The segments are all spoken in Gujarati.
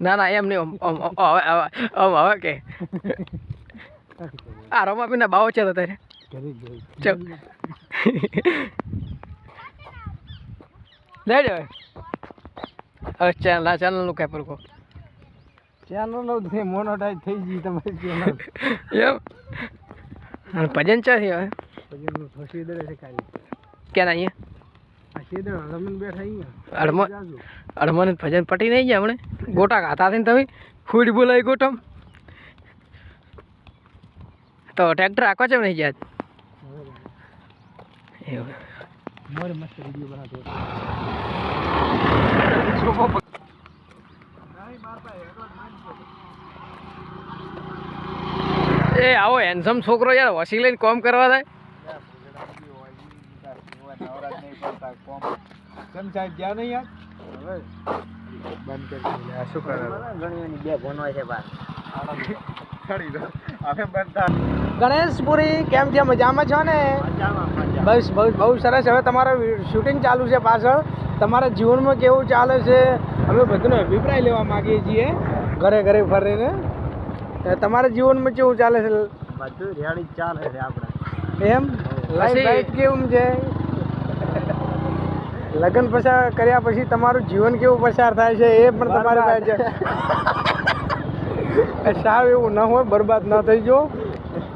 ના ના એમ નહીં આમ- હવે કે આ રમાપીના બાવો છે તો તારે. કરી ગઈ જ હવે. ચેનલ આ ચેનલનું કાંઈ પૂરું કહો ચેનલ નો મોનોટાઈઝ થઈ ગઈ તમારી ચેનલ એમ? ભજન ચા છે હવે? ભજન એમનું દરે છે કાલે ક્યાં અહીંયા? અડમને ભજન પટી નહીં ગયા હમણે? ગોટા ખાતા થઈને તમે? ફૂડ બોલાવી ગોટમ. તો ટ્રેક્ટર આખો છે નહીં ગયા એ આવો હેન્ડસમ છોકરો યાર વસી લઈને કોમ કરવા થાય કેમ સાહેબ ગયા નહીં યાર બંધ કરી દીધું. શું કરે? બે ભોનો છે બાર. દો. ગણેશપુરી કેમ છે? મજામાં છો ને? બસ બહુ બહુ સરસ. હવે તમારું શૂટિંગ ચાલુ છે પાછળ. તમારા જીવનમાં કેવું ચાલે છે? અમે બધાનો અભિપ્રાય લેવા માંગીએ છીએ. ઘરે ઘરે ફરીને. તમારા જીવનમાં કેવું ચાલે છે? બધું રેડી ચાલે છે આપણે એમ? લાઈફ કેવું છે લગ્ન પસાર કર્યા પછી તમારું જીવન કેવું પસાર થાય છે એ પણ તમારે પાસે છે. સાવ એવું ન હોય બરબાદ ન થઈ જો.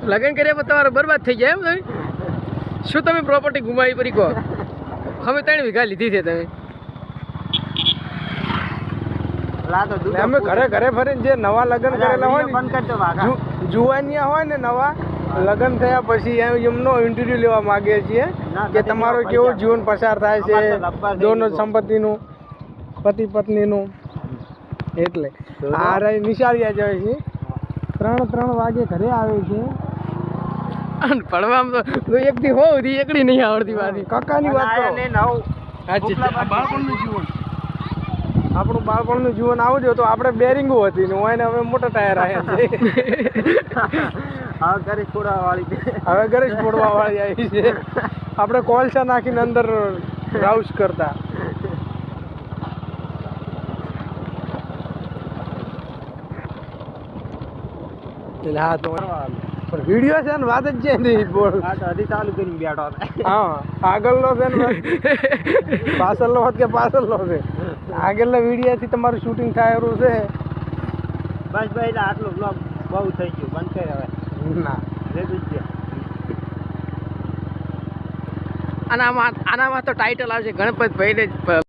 લગ્ન કર્યા પછી તમારે બરબાદ થઈ જાય એમ શું તમે પ્રોપર્ટી ગુમાવી પડી કહો? અમે ત્રણ વીઘા લીધી છે તમે લા તો ને અમે ઘરે ઘરે ફરીને જે નવા લગ્ન કરેલા હોય ને જુવાનિયા હોય ને નવા લગ્ન થયા પછી એમ એમનો ઇન્ટરવ્યુ લેવા માંગીએ છીએ કે તમારું કેવું જીવન પસાર થાય છે દોનો સંપત્તિનું પતિ પત્નીનું. એટલે આ રહી નિશાળિયા જાય છે ત્રણ ત્રણ વાગે ઘરે આવે છે. પડવામાં તો એકડી થી હો એકડી નહીં આવડતી વાત કાકાની વાત કરો. ને નવ બાળપણનું જીવન. આપણું બાળપણનું જીવન આવું જો તો આપણે બેરિંગો હતી ને હોય ને હવે મોટા ટાયર આવ્યા છે. હવે ઘરે છોડવા વાળી હવે જ ફોડવા વાળી આવી છે. આપણે કોલસા નાખીને અંદર રાઉસ કરતા. એટલે હા તો વીડિયો છે ને વાત જ છે નહીં બોલ. હા તો હજી ચાલુ કરીને બેઠો. હા આગળનો છે ને પાછળનો હોત કે પાછળનો છે? આગળના વિડીયોથી તમારું શૂટિંગ થાય એવું છે? બસ ભાઈ આટલો બ્લોગ બહુ થઈ ગયું. બંધ કરી હવે. ના. ભેગું જ છે. આનામાં આનામાં તો ટાઇટલ આવશે ગણપત ભાઈને